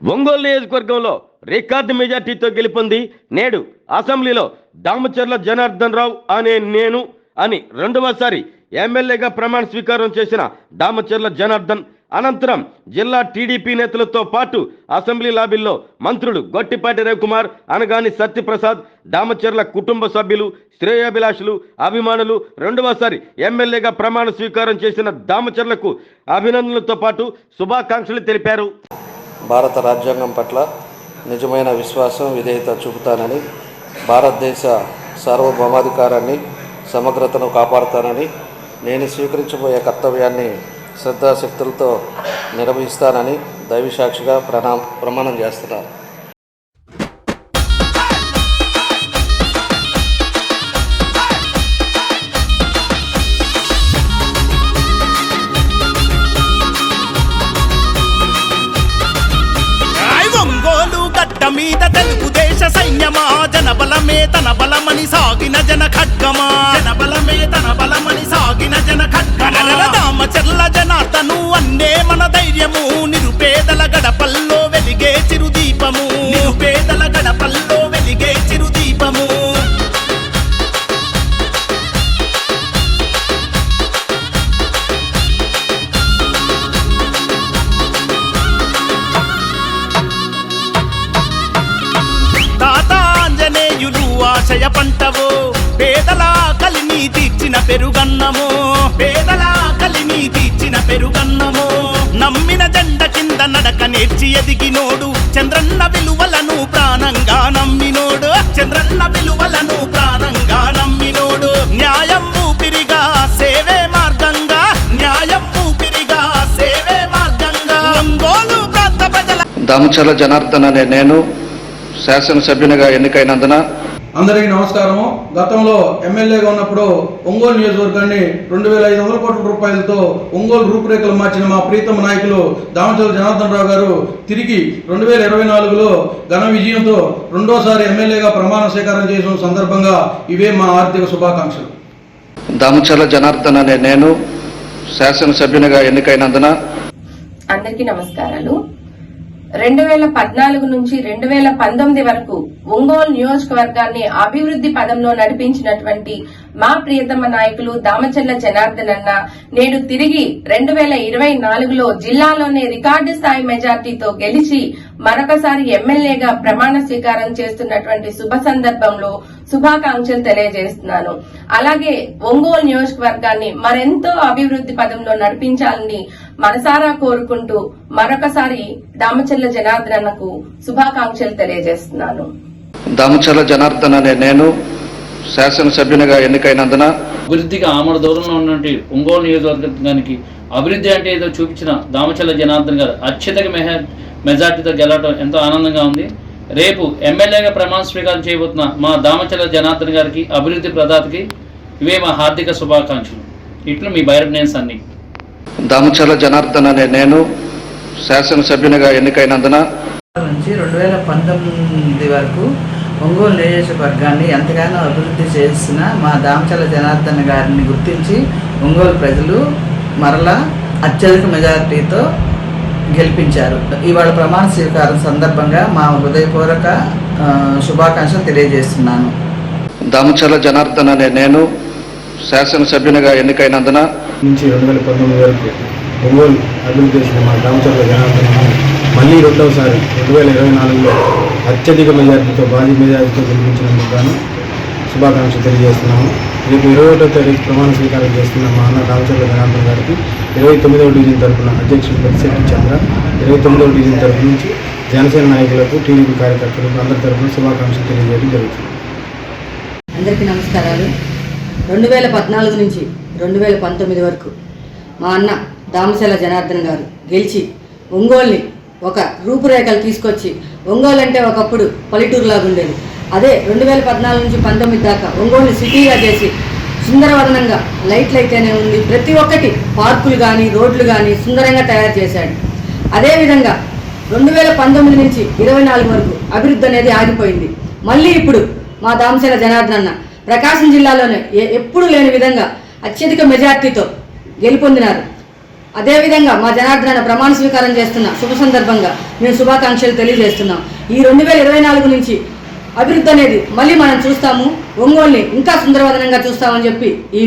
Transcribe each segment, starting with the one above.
ఒంగోలు నియోజకవర్గంలో రికార్డు మెజార్టీతో గెలుపొంది నేడు అసెంబ్లీలో దామచర్ల జనార్దన్ రావు అనే నేను అని రెండవసారి ఎమ్మెల్యేగా ప్రమాణ స్వీకారం చేసిన దామచర్ల జనార్దన్ అనంతరం జిల్లా టీడీపీ నేతలతో పాటు అసెంబ్లీ లాబీల్లో మంత్రులు గొట్టిపాటి రవికుమార్ అనగాని సత్యప్రసాద్ దామచర్ల కుటుంబ సభ్యులు శ్రేయాభిలాషులు అభిమానులు రెండవసారి ఎమ్మెల్యేగా ప్రమాణ స్వీకారం చేసిన దామచర్లకు అభినందనలతో పాటు శుభాకాంక్షలు తెలిపారు. భారత రాజ్యాంగం పట్ల నిజమైన విశ్వాసం విధేయత చూపుతానని భారతదేశ సార్వభౌమాధికారాన్ని సమగ్రతను కాపాడుతానని నేను స్వీకరించబోయే కర్తవ్యాన్ని శ్రద్ధాశక్తులతో నిర్వహిస్తానని దైవసాక్షిగా ప్రణా ప్రమాణం చేస్తున్నాను మీద తెలుగుదేశ సైన్యమా? జనబలమే తన బలమని సాగిన జన ఖడ్గమా? జనబలమే తన బలమని సాగిన జన ఖడ్గమా? దామచర్ల జనార్దను అన్నే మన పెరుగన్నము. పేదల కలిని తీర్చిన పెరుగన్నము. నమ్మిన జెండ కింద నడక నేర్చి ఎదిగినోడు చంద్రన్న విలువలను ప్రాణంగా నమ్మినోడు. చంద్రన్న విలువలను ప్రాణంగా నమ్మినోడు. న్యాయం ఊపిరిగా సేవే మార్గంగా. న్యాయం ఊపిరిగా సేవే మార్గంగా. ఒంగోలు ప్రాంత ప్రజల దామచర్ల జనార్దన్ అనే నేను శాసనసభ్యునిగా ఎన్నికైనందున అందరికీ నమస్కారము. గతంలో ఎమ్మెల్యేగా ఉన్నప్పుడు ఒంగోలు నియోజకవర్గాన్ని రెండు వేల ఐదు వందల కోట్ల రూపాయలతో ఒంగోలు రూపురేఖలు మార్చిన మా ప్రీతమ నాయకులు దామచల జనార్దన్ రావు గారు తిరిగి రెండు వేల ఇరవై నాలుగులో ఘన విజయంతో రెండోసారి ఎమ్మెల్యేగా ప్రమాణ స్వీకారం చేసిన సందర్భంగా ఇవే మా ఆర్థిక శుభాకాంక్షలు. దామచర్ల జనార్దన్ అనే నేను శాసనసభ్యునిగా ఎన్నికైనందున అందరికీ నమస్కారాలు. రెండు వేల పద్నాలుగు నుంచి రెండు వేల పంతొమ్మిది వరకు ఒంగోలు నియోజకవర్గాన్ని అభివృద్ధి పదంలో నడిపించినటువంటి మా ప్రియతమ నాయకులు దామచల్ల జనార్దన్ అన్న నేడు తిరిగి రెండు వేల ఇరవై నాలుగులో జిల్లాలోనే రికార్డు స్థాయి మెజార్టీతో గెలిచి మరొకసారి ఎమ్మెల్యేగా ప్రమాణ స్వీకారం చేస్తున్నటువంటి శుభ సందర్భంలో శుభాకాంక్షలు తెలియజేస్తున్నాను. అలాగే ఒంగోలు నియోజకవర్గాన్ని మరెంతో అభివృద్ధి పదంలో నడిపించాలని మనసారా కోరుకుంటూ మరొకసారి దామచల్ల జనార్దన్ అన్నకు శుభాకాంక్షలు తెలియజేస్తున్నాను. దామచర్ల జనార్దన్ అనే నేను శాసనసభ్యునిగా ఎన్నికైనందున అభివృద్ధికి ఆమడ దూరంలో ఉన్నటువంటి ఒంగోలు నియోజకవర్గానికి అభివృద్ధి అంటే ఏదో చూపించిన దామచల్ల జనార్దన్ గారు అత్యధిక మెహ మెజార్టీతో గెలవడం ఎంతో ఆనందంగా ఉంది. రేపు ఎమ్మెల్యేగా ప్రమాణ స్వీకారం చేయబోతున్న మా దామచల్ల జనార్దన్ గారికి అభివృద్ధి ప్రదాతకి ఇవే మా హార్దిక శుభాకాంక్షలు. ఇట్లు మీ బైరడ్ అన్ని. దామచర్ల జనార్దన్ అనే నేను శాసనసభ్యునిగా ఎన్నికైనందున నుంచి రెండు వేల పంతొమ్మిది వరకు ఒంగోలు నియోజకవర్గాన్ని ఎంతగానో అభివృద్ధి చేసిన మా దామచల జనార్దన్ గారిని గుర్తించి ఒంగోలు ప్రజలు మరలా అత్యధిక మెజారిటీతో గెలిపించారు. ఇవాళ ప్రమాణ స్వీకారం సందర్భంగా మా హృదయపూర్వక శుభాకాంక్షలు తెలియజేస్తున్నాను. దామచర్ల జనార్దన్ అనే నేను శాసనసభ్యునిగా ఎన్నికైనందున నుంచి రెండు వేల పంతొమ్మిది వరకు ఒంగోలు అభివృద్ధి చేసిన మా రామచంద్ర జనార్దన్ మళ్ళీ రెండవసారి రెండు వేల ఇరవై నాలుగులో అత్యధిక మెజార్టీతో భారీ మెజార్టీతో గెలిపించినందుకు గాను శుభాకాంక్షలు తెలియజేస్తున్నాము. రేపు ఇరవై ఒకటో తారీఖు ప్రమాణ స్వీకారం చేస్తున్న మా అన్న రామచంద్ర జనార్దన్ గారికి ఇరవై తొమ్మిదవ డివిజన్ తరఫున అధ్యక్షుడు పెద్దిశెట్టి చంద్ర ఇరవై తొమ్మిదవ డివిజన్ తరఫు నుంచి జనసేన నాయకులకు టీడీపీ కార్యకర్తలకు అందరి తరఫున శుభాకాంక్షలు తెలియజేయడం జరుగుతుంది. అందరికీ నమస్కారాలు. రెండు వేల పద్నాలుగు నుంచి రెండు వేల పంతొమ్మిది వరకు మా అన్న దామశల జనార్దన్ గారు గెలిచి ఒంగోలుని ఒక రూపురేఖలు తీసుకొచ్చి ఒంగోలు అంటే ఒకప్పుడు పల్లెటూరులాగా ఉండేది అదే రెండు వేల పద్నాలుగు నుంచి పంతొమ్మిది దాకా ఒంగోలు సిటీగా చేసి సుందరవదనంగా లైట్లు అయితేనే ఉంది. ప్రతి ఒక్కటి పార్కులు కానీ రోడ్లు కానీ సుందరంగా తయారు చేశాడు. అదేవిధంగా రెండు వేల పంతొమ్మిది నుంచి ఇరవై నాలుగు వరకు అభివృద్ధి అనేది ఆగిపోయింది. మళ్ళీ ఇప్పుడు మా దామశల జనార్దన్ అన్న ప్రకాశం జిల్లాలోనే ఎ- ఎప్పుడూ లేని విధంగా అత్యధిక మెజార్టీతో గెలుపొందినారు. అదేవిధంగా మా జనార్దన ప్రమాణ స్వీకారం చేస్తున్న శుభ సందర్భంగా మేము శుభాకాంక్షలు తెలియజేస్తున్నాం. ఈ రెండు వేల ఇరవై నాలుగు నుంచి అభివృద్ధి అనేది మళ్ళీ మనం చూస్తాము. ఒంగోలుని ఇంకా సుందరవదనంగా చూస్తామని చెప్పి ఈ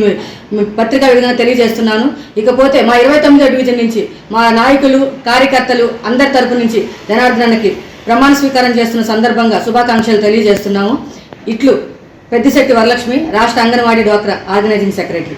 పత్రికా విధంగా తెలియజేస్తున్నాను. ఇకపోతే మా ఇరవై తొమ్మిదో డివిజన్ నుంచి మా నాయకులు కార్యకర్తలు అందరి తరపు నుంచి జనార్దనకి ప్రమాణ స్వీకారం చేస్తున్న సందర్భంగా శుభాకాంక్షలు తెలియజేస్తున్నాము. ఇట్లు పెద్దిశెట్టి వరలక్ష్మి రాష్ట్ర అంగన్వాడీ డ్వాక్రా ఆర్గనైజింగ్ సెక్రటరీ.